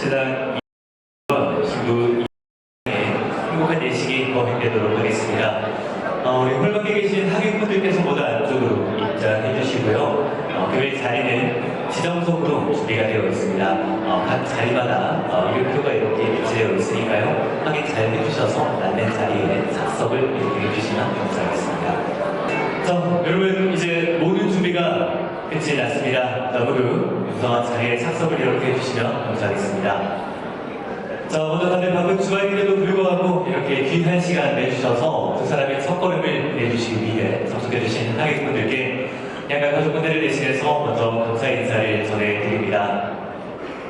신 자, 먼저 다들 바쁜 주말인데도 불구하고 이렇게 귀한 시간 내주셔서 두 사람의 첫걸음을 내주시기 위해 접속해주신 하객분들께 양가 가족분들을 대신해서 먼저 감사 인사를 전해드립니다.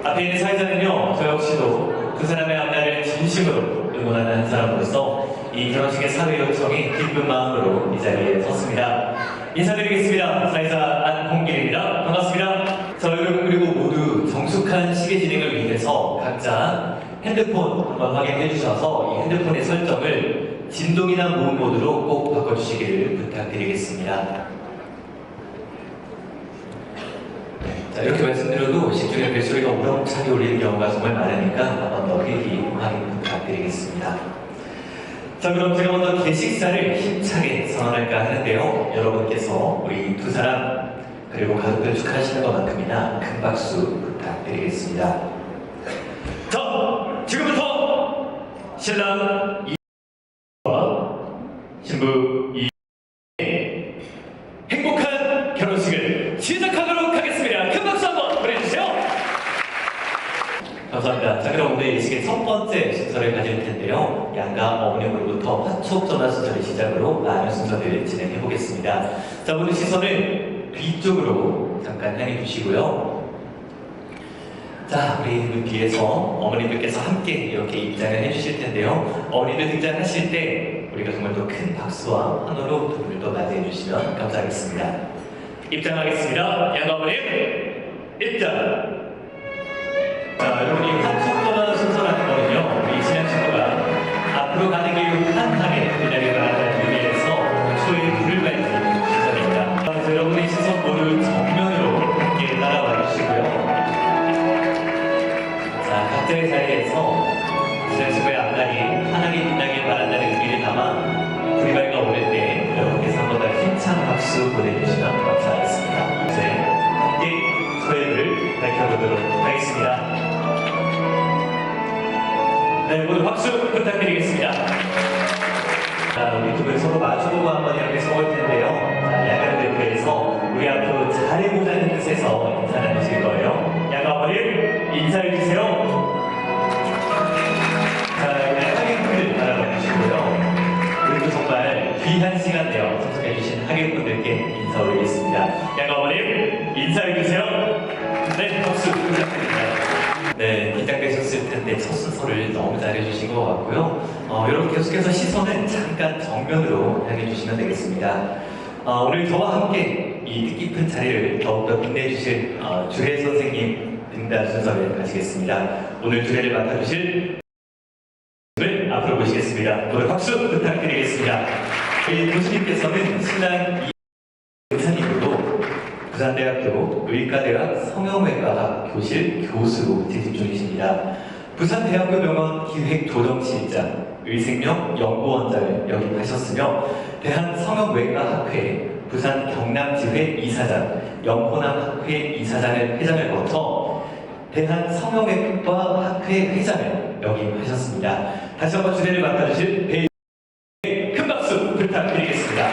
앞에 있는 사회자는요, 저 역시도 두 사람의 앞날을 진심으로 응원하는 한 사람으로서 이 결혼식의 사회 요청이 기쁜 마음으로 이 자리에 섰습니다. 인사드리겠습니다. 사회자 안홍길입니다. 반갑습니다. 자, 여러분 그리고 모두 정숙한 시계 진행을 위해서 각자 핸드폰 한번 확인해 주셔서 이 핸드폰의 설정을 진동이나 무음 모드로 꼭 바꿔주시기를 부탁드리겠습니다. 자, 이렇게 말씀드려도 식중에 벨소리가 우렁차게 울리는 경우가 정말 많으니까 한번 더 필히 확인 부탁드리겠습니다. 자, 그럼 제가 먼저 개식사를 힘차게 선언할까 하는데요. 여러분께서 우리 두 사람 그리고 가족들 축하하시는 것만큼이나 큰 박수 부탁드리겠습니다. 신랑 이와 신부 이의 행복한 결혼식을 시작하도록 하겠습니다. 큰 박수 한번 보내주세요. 감사합니다. 자, 그럼 오늘 예식의 첫 번째 순서를 가질 텐데요. 양가 어머님으로부터 화촉 전화 순서를 시작으로 많은 순서들을 진행해 보겠습니다. 자, 모두 시선을 뒤쪽으로 잠깐 향해 주시고요. 자, 우리 문 뒤에서 어머님들께서 함께 이렇게 입장을 해주실 텐데요. 어머님들 등장하실 때 우리가 정말 또큰 박수와 환호로 또 맞이해 주시면 감사하겠습니다. 입장하겠습니다. 양가 어머님, 입장! 네, 모두 박수 부탁드리겠습니다. 자, 우리 두분 서로 마주보고 한번 이렇게 서볼 텐데요. 자, 야간 대표에서 우리 앞으로 잘해보자는 뜻에서 인사 나누실 거예요. 야간 어머님, 인사해주세요. 순서를 너무 잘해주신 것 같고요. 어, 여러분 계속해서 시선은 잠깐 정면으로 향해 주시면 되겠습니다. 어, 오늘 저와 함께 이 뜻깊은 자리를 더욱더 빛내주실 어, 주혜 선생님 등단 순서를 가지겠습니다. 오늘 주례를 맡아주실 분을 앞으로 모시겠습니다. 오늘 박수 부탁드리겠습니다. 우리 교수님께서는 신랑 이 의사님으로 부산대학교 의과대학 성형외과학 교실 교수로 재직 중이십니다. 부산대학교병원 기획조정실장, 의생명 연구원장을 역임하셨으며 대한성형외과학회 부산 경남지회 이사장, 영호남학회 이사장을 회장을 거쳐 대한성형외과학회 회장을 역임하셨습니다. 다시 한번 주제를 맡아주실 배큰 박수 부탁드리겠습니다.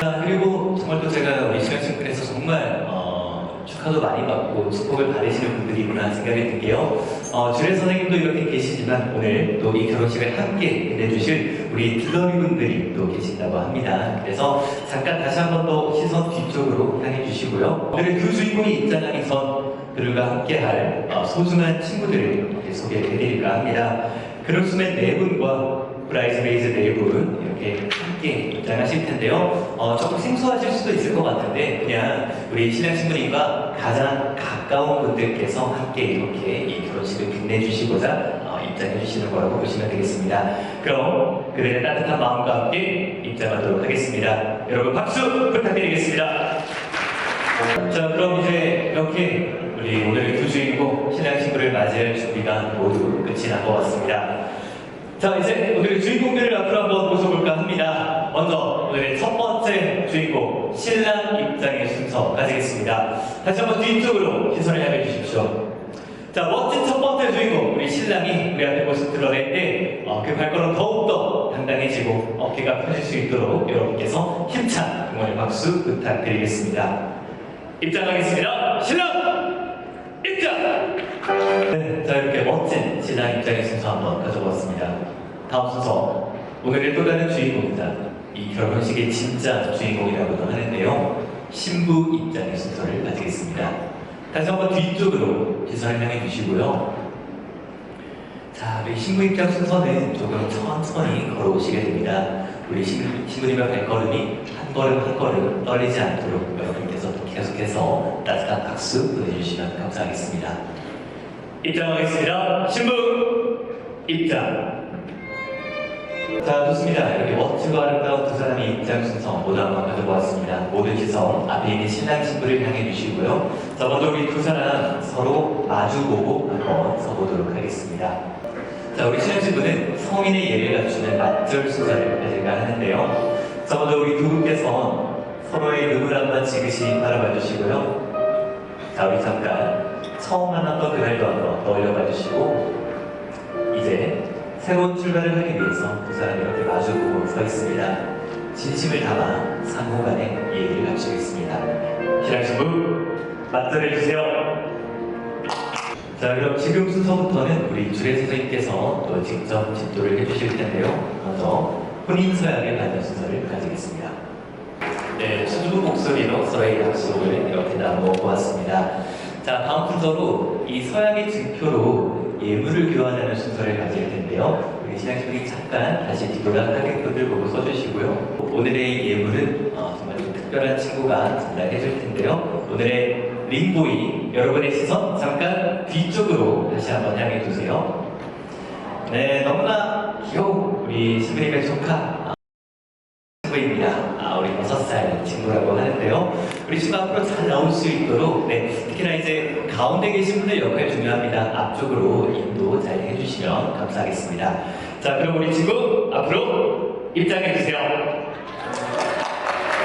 자, 그리고 정말 또 제가 우리 시간 친구에서 정말 어, 축하도 많이 받고 축복을 받으시는 분들이구나 생각이 든게요. 어, 주례 선생님도 이렇게 계시지만 오늘 또 이 결혼식을 함께 해주실 우리 들러리 분들이 또 계신다고 합니다. 그래서 잠깐 다시 한번 또 시선 뒤쪽으로 향해 주시고요. 오늘의 그 주인공이 입장하기 전 그들과 함께할 어, 소중한 친구들을 이렇게 소개해 드릴까 합니다. 그룹스맨 네 분과 브라이즈메이즈 네 분 이렇게 함께 입장하실 텐데요. 어, 조금 생소하실 수도 있을 것 같은데 그냥 우리 신랑 신부님과 가장 가까운 분들께서 함께 이렇게 이 결혼식을 빛내주시고자 어, 입장해 주시는 거라고 보시면 되겠습니다. 그럼 그들의 따뜻한 마음과 함께 입장하도록 하겠습니다. 여러분 박수 부탁드리겠습니다. 자 그럼 이제 이렇게 우리 우리 오늘의 두 주인공 신랑 신부를 맞이할 준비가 모두 끝이 난 것 같습니다. 자 이제 오늘의 주인공들을 앞으로 한번 모셔볼까 합니다. 먼저 오늘의 첫 번째 주인공 신랑 입장의 순서 가지겠습니다. 다시 한번 뒤쪽으로 시선을 향해 주십시오. 자 멋진 첫 번째 주인공 우리 신랑이 우리 앞에 모습 드러낼 때 어, 그 발걸음 더욱더 당당해지고 어깨가 펴질 수 있도록 여러분께서 힘찬 응원의 박수 부탁드리겠습니다. 입장하겠습니다. 신랑 입장! 네, 자 이렇게 멋진 신랑 입장의 순서 한번 가져봤습니다. 다음 순서 오늘의 또 다른 주인공이다. 이 결혼식의 진짜 주인공이라고도 하는데요. 신부 입장의 순서를 가지겠습니다. 다시 한번 뒤쪽으로 향해 주시고요. 자, 우리 신부 입장 순서는 조금 천천히 걸어오시게 됩니다. 우리 신, 신부님의 발걸음이 한 걸음 한 걸음 떨리지 않도록 여러분께서 또 계속해서 따뜻한 박수 보내주시면 감사하겠습니다. 입장하겠습니다. 신부 입장. 자, 좋습니다. 이렇게 멋지고 아름다운 두 사람의 입장 순서 모두 한번 가져보았습니다. 모든 시선 앞에 있는 신랑 신부를 향해 주시고요. 자, 먼저 우리 두 사람 서로 마주보고 한번 서보도록 하겠습니다. 자, 우리 신랑 신부는 성인의 예를 갖추는 맞절 순서를 가질까 하는데요. 자, 먼저 우리 두 분께서 서로의 눈을 한번 지그시 바라봐 주시고요. 자, 우리 잠깐 처음 만났던 그날도 한번 떠올려 봐 주시고, 이제 새로운 출발을 하기 위해서 두 사람이 이렇게 마주보고 서 있습니다. 진심을 담아 상호 간의 예의를 갖추겠습니다. 신랑 신부, 맞절해 주세요. 자, 그럼 지금 순서부터는 우리 주례 선생님께서 또 직접 진도를 해주실 텐데요. 먼저 혼인 서약을 받는 순서를 가지겠습니다. 네, 수줍은 목소리로 서로의 약속을 이렇게 나누어 보았습니다. 자, 다음 순서로 이 서약의 증표로 예물을 교환하는 순서를 가질 텐데요. 우리 신앙신부님 잠깐 다시 뒤돌아 하객분들 보고 써주시고요. 오늘의 예물은 어, 정말 좀 특별한 친구가 전달해 줄 텐데요. 오늘의 링보이 여러분의 시선 잠깐 뒤쪽으로 다시 한번 향해 주세요. 네, 너무나 귀여운 우리 신부님의 조카 친구입니다. 아, 우리 6살 친구라고 하는데요. 우리 친구 앞으로 잘 나올 수 있도록, 네, 특히나 이제 가운데 계신 분들 역할 중요합니다. 앞쪽으로 인도 잘 해주시면 감사하겠습니다. 자, 그럼 우리 친구 앞으로 입장해 주세요.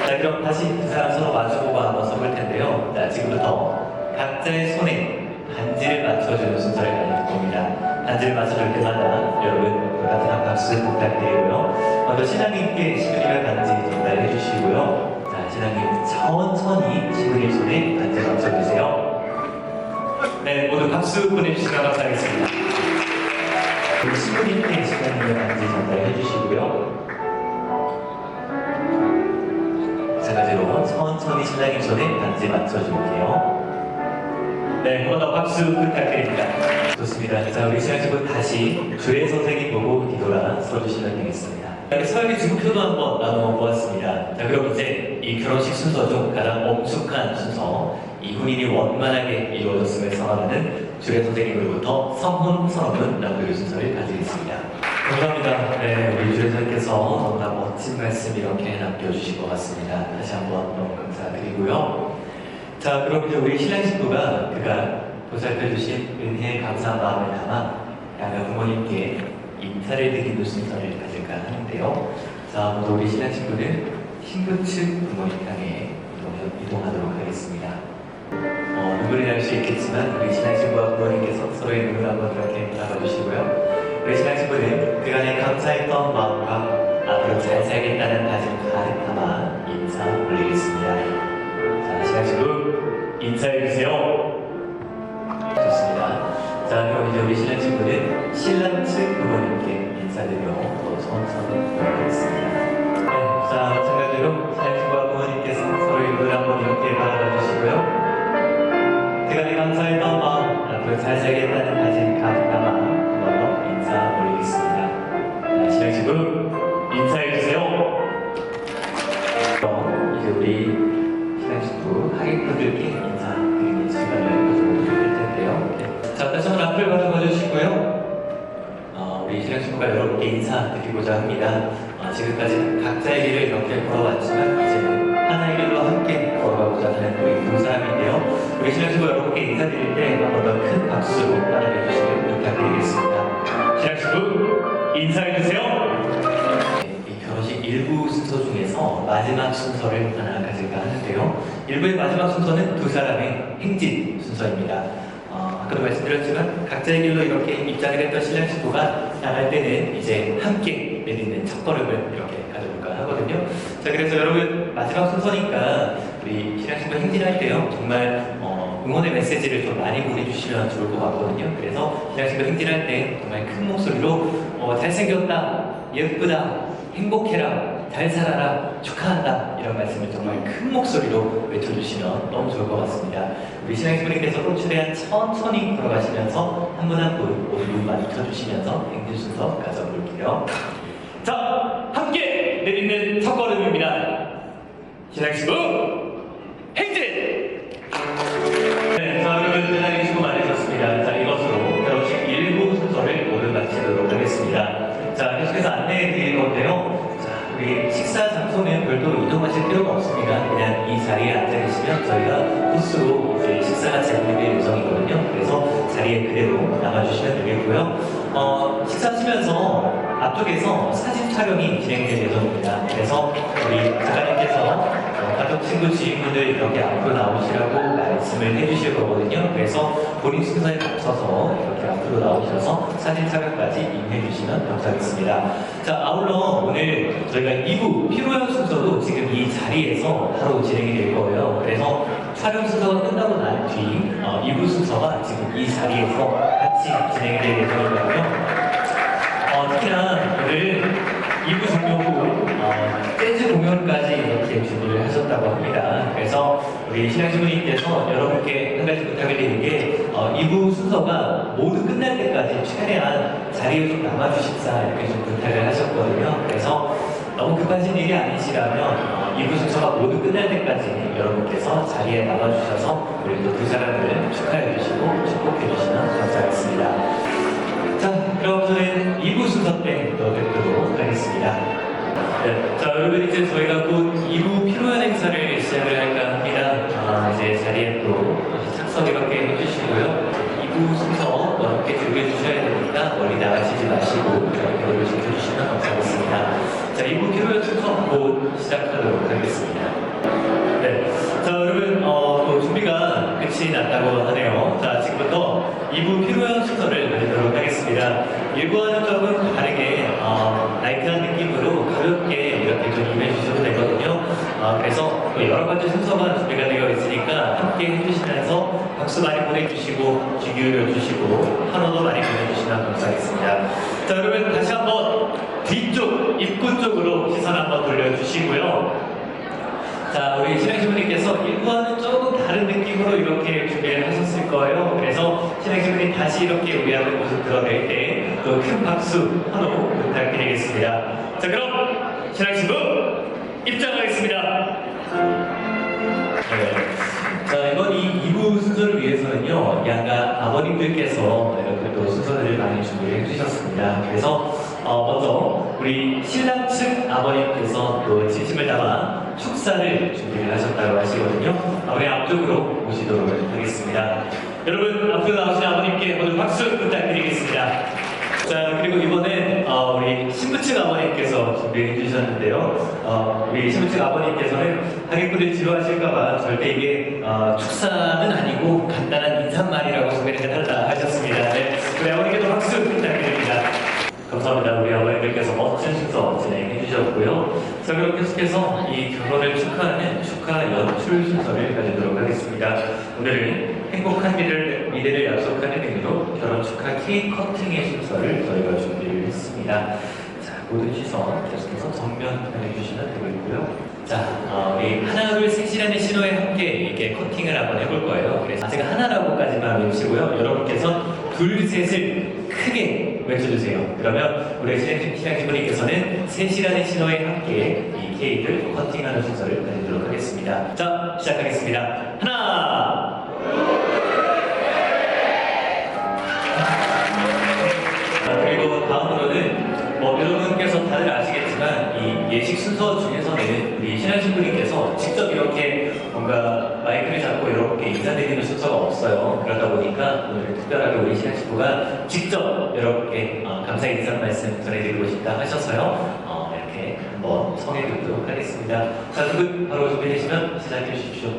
자, 그럼 다시 두 사람 서로 마주보고 한번 써볼 텐데요. 자, 지금부터 각자의 손에 반지를 맞춰주는 순서를 가질 겁니다. 반지를 맞춰줄 때마다 여러분 따뜻한 박수 부탁드리고요. 먼저 신랑님께 신부님의 반지 전달해 주시고요. 자, 신랑님 천천히 신부님 손에 반지 맞춰주세요. 네, 모두 박수 보내주시면 감사하겠습니다. 우리 신부님께 신랑님의 반지 전달해 주시고요. 마찬가지로 천천히 신랑님 손에 반지 맞춰줄게요. 네, 더 박수 부탁드립니다. 좋습니다. 자, 우리 신랑친구 다시 주의 선생님 보고 뒤돌아 서주시면 되겠습니다. 이렇게 서열의 증표도 한번 나누어 보았습니다. 자, 그럼 이제 이 결혼식 순서 중 가장 엄숙한 순서, 이 혼인이 원만하게 이루어졌음을 선언하는 주례 선생님으로부터 성혼 선언문 남겨줄 순서를 가지겠습니다. 감사합니다. 네, 우리 주례 선생님께서 너무나 멋진 말씀 이렇게 남겨주신 것 같습니다. 다시 한번 너무 감사드리고요. 자, 그럼 이제 우리 신랑 신부가 그가 보살펴주신 은혜의 감사한 마음을 담아 양가 부모님께 인사를 드리는 순서를 가질까 하는데요. 자, 우리 신랑 신부는 신부 측 부모님 향해 이동- 이동하도록 있겠지만 우리 신랑 신부와 부모님께서 서로의 눈을 한번 이렇게 바라봐주시고요. 우리 신랑 신부는 그간의 감사했던 마음과 앞으로 잘 살겠다는 다짐 가득 담아 인사 올리겠습니다. 자, 신랑 신부 인사해 주세요. 좋습니다. 자, 그럼 이제 우리 신랑 친구는 신랑 측 부모님께 인사드려 또 천천히 들어가겠습니다. 네, 자, 마찬가지로 감사했던 마음, 앞으로 잘 살겠다는 다짐 가득 담아 한번더 인사 올리겠습니다. 자, 신랑 친구 인사해 주세요. 그럼 이제 우리 친구 하객분들께 인사드리는 시간을 가지고 드릴 텐데요. 네. 자, 다시 한번 앞을 바라봐 주시고요. 어, 우리 친구가 여러분께 인사드리고자 합니다. 어, 지금까지 각자의 길을 이렇게 걸어왔지만 이제는 하나의 길로 함께 걸어가고자 하는 우리 두 사람인데요. 우리 신앙신부 여러분께 인사드릴 때 한번 더 큰 박수로 따라해 주시길 부탁드리겠습니다. 신앙신부 인사해 주세요. 이 결혼식 일부 순서 중에서 마지막 순서를 하나 가질까 하는데요. 일부의 마지막 순서는 두 사람의 행진 순서입니다. 어, 아까도 말씀드렸지만 각자의 길로 이렇게 입장을 했던 신랑 신부가 나갈 때는 이제 함께 내딛는 첫 걸음을 이렇게 가져볼까 하거든요. 자 그래서 여러분 마지막 순서니까 우리 신랑 신부 행진할 때요 정말 어, 응원의 메시지를 좀 많이 보내주시면 좋을 것 같거든요. 그래서 신랑 신부 행진할 때 정말 큰 목소리로 어, 잘생겼다, 예쁘다, 행복해라, 잘 살아라, 축하한다 이런 말씀을 정말 큰 목소리로 외쳐주시면 너무 좋을 것 같습니다. 우리 신앙신부님께서도 최대한 천천히 걸어가시면서 한 분 한 분 모두 눈 마주쳐주시면서 행진 순서 가져볼게요. 자, 함께 내딛는 첫 걸음입니다. 신앙신부 행진! 네, 자, 여러분 대단히 수고 많으셨습니다. 자, 이것으로 결혼식 일부 순서를 모두 마치도록 하겠습니다. 자, 계속해서 안내해 드릴 건데요. 자, 우리 식사 장소는 별도로 이동하실 필요가 없습니다. 그냥 이 자리에 앉아 계시면 저희가 코스로 식사가 진행될 예정이거든요. 그래서 자리에 그대로 남아주시면 되겠고요. 어, 식사하시면서 앞쪽에서 사진 촬영이 진행될 예정입니다. 그래서 우리 작가님께서 어, 가족, 친구, 지인분들 이렇게 앞으로 나오시라고 말씀을 해주실 거거든요. 그래서 본인 순서에 맞춰서 이렇게 앞으로 나오셔서 사진 촬영까지 임해 주시면 감사하겠습니다. 자, 아울러 오늘 저희가 2부 피로연 순서도 지금 이 자리에서 바로 진행이 될 거예요. 그래서 촬영 순서가 끝나고 난 뒤, 어, 2부 순서가 지금 이 자리에서 같이 진행이 될 예정이거든요. 어, 특히나 오늘 2부 종료 후 어, 재즈 공연까지 이렇게 준비를 하셨다고 합니다. 그래서 우리 신앙신부님께서 여러분께 한 가지 부탁을 드리는 게 어, 2부 순서가 모두 끝날 때까지 최대한 자리에 좀 남아주십사 이렇게 좀 부탁을 하셨거든요. 그래서 너무 급하신 일이 아니시라면 어, 2부 순서가 모두 끝날 때까지 여러분께서 자리에 남아주셔서 우리 또 두 사람을 축하해 주시고 축복해 주시면 감사하겠습니다. 네, 자, 여러분 이제 저희가 곧 2부 피로연 행사를 시작을 할까 합니다. 아, 이제 자리에 또 착석 이렇게 해주시고요. 2부 순서 함께 준비해 주셔야 되니까 멀리 나가시지 마시고 이렇게 지켜주시면 감사하겠습니다. 자, 2부 피로연 순서 곧 시작하도록 하겠습니다. 네. 자, 여러분, 어, 또 준비가 끝이 났다고 하네요. 자, 지금부터 2부 피로연 순서를 마치도록 하겠습니다. 일부 또 여러 가지 순서가 준비가 되어 있으니까 함께 해주시면서 박수 많이 보내주시고, 귀 기울여 주시고, 환호도 많이 보내주시면 감사하겠습니다. 자, 여러분, 다시 한번 뒤쪽, 입구 쪽으로 시선 한번 돌려주시고요. 자, 우리 신앙신부님께서 일부와는 조금 다른 느낌으로 이렇게 준비를 하셨을 거예요. 그래서 신앙신부님 다시 이렇게 우리 앞에 모습 드러낼 때 또 큰 박수 한호 부탁드리겠습니다. 자, 그럼 신앙신부 입장하겠습니다. 양가 아버님들께서 이렇게 또 순서들을 많이 준비를 해주셨습니다. 그래서 어, 먼저 우리 신랑 측 아버님께서 또 진심을 담아 축사를 준비를 하셨다고 하시거든요. 아, 우리 앞쪽으로 모시도록 하겠습니다. 여러분, 앞으로 나오신 아버님께 모두 박수 부탁드리겠습니다. 자, 그리고 이번엔 어, 우리 신부 측 아버님께서 준비해 주셨는데요. 어, 우리 신부 측 아버님께서는 하객분들 지루하실까봐 절대 이게 어, 축사는 아니고 간단한 인사말이라고 소개를 해달라 하셨습니다. 네, 우리 아버님께도 박수 부탁드립니다. 감사합니다. 우리 순서 진행해 주셨고요. 자, 그럼 계속해서 이 결혼을 축하하는 축하 연출 순서를 가지도록 하겠습니다. 오늘은 행복한 미래를, 미래를 약속하는 의미로 결혼 축하 케이크 커팅의 순서를 저희가 준비를 했습니다. 자, 모든 시선 계속해서 정면 해주시면 되겠고요. 자, 어, 우리 하나, 둘, 셋이라는 신호에 함께 이렇게 커팅을 한번 해볼 거예요. 그래서 제가 하나라고까지만 외치고요. 여러분께서 둘, 셋을 크게 외쳐주세요. 그러면 우리 신앙신부님께서는 셋이라는 신호에 함께 이 케이크를 커팅하는 순서를 가지도록 하겠습니다. 자, 시작하겠습니다. 하나, 자, 그리고 다음으로는 뭐 여러분께서 다들 아시겠지만 이 예식 순서 중에서는 우리 신랑 신부님께서 직접 이렇게 뭔가 마이크를 잡고 이렇게 인사드리는 순서가 없어요. 그러다 보니까 오늘 특별하게 우리 신랑 신부가 직접 이렇게 어, 감사 인사 말씀 전해드리고 싶다 하셔서요. 어, 이렇게 한번 성해드리도록 하겠습니다. 자, 두분 바로 준비되시면 시작해 주십시오.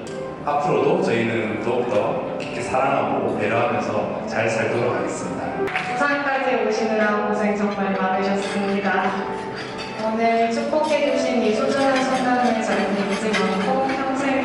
앞으로도 저희는 더욱더 깊게 사랑하고 배려하면서 잘 살도록 하겠습니다. 부산까지 오시느라 고생 정말 많으셨습니다. 오늘 축복해주신 이 소중한 순간을 절대 잊지 않고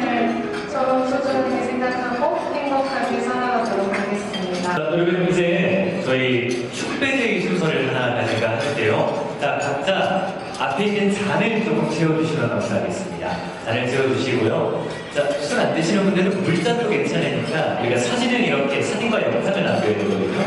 평생을 서로 소중하게 생각하고 행복하게 살아가도록 하겠습니다. 자, 그러면 이제 저희 축배제의 순서를 하나 가져가 하는데요. 자, 각자 앞에 있는 잔을 조금 채워주시면 감사하겠습니다. 잔을 채워주시고요. 자, 술안 드시는 분들은 물잔도 괜찮으니까 우리가 사진을 이렇게 사진과 영상을 남겨야 되거든요.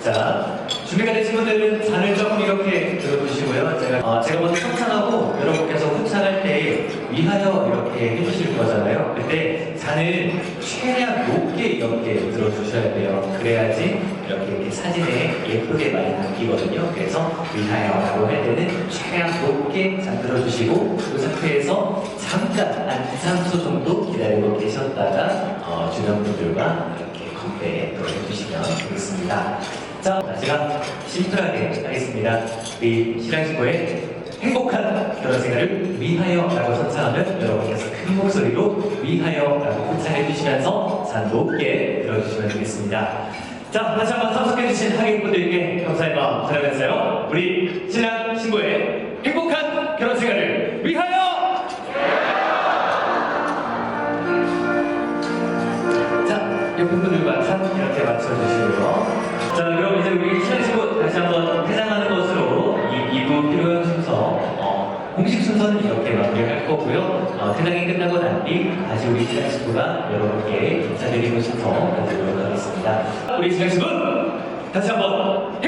자, 준비가 되신 분들은 잔을 조금 이렇게 들어주시고요. 제가, 어, 제가 먼저 청창하고 여러분께서 후창할 때 위하여 이렇게 해주실 거잖아요. 근데 잔을 최대한 높게 이렇게 들어주셔야 돼요. 그래야지 이렇게, 이렇게 사진에 예쁘게 많이 담기거든요. 그래서 위하여라고 할 때는 최대한 높게 잔 들어주시고 그 상태에서 잠깐 한 2, 3초 정도 기다리고 계셨다가 어, 주변 분들과 이렇게 또 해주시면 되겠습니다. 자, 제가 심플하게 하겠습니다. 우리 신랑신부의 행복한 결혼 생활을 위하여라고 선창하면 여러분께서 큰 목소리로 위하여라고 호창해 주시면서 잔 높게 들어주시면 되겠습니다. 자, 다시 한번 참석해 주신 하객분들께 감사의 마음 전하면서요. 우리 신랑 신부의 행복한 결혼 생활을 위하여! 자, 옆에 분들과 찬 이렇게 맞춰주시고요. 거고요. 어, 퇴장이 끝나고 난 뒤 다시 우리 신부가 여러분께 인사드리는 순서 가지도록 하겠습니다. 우리 신부 다시 한번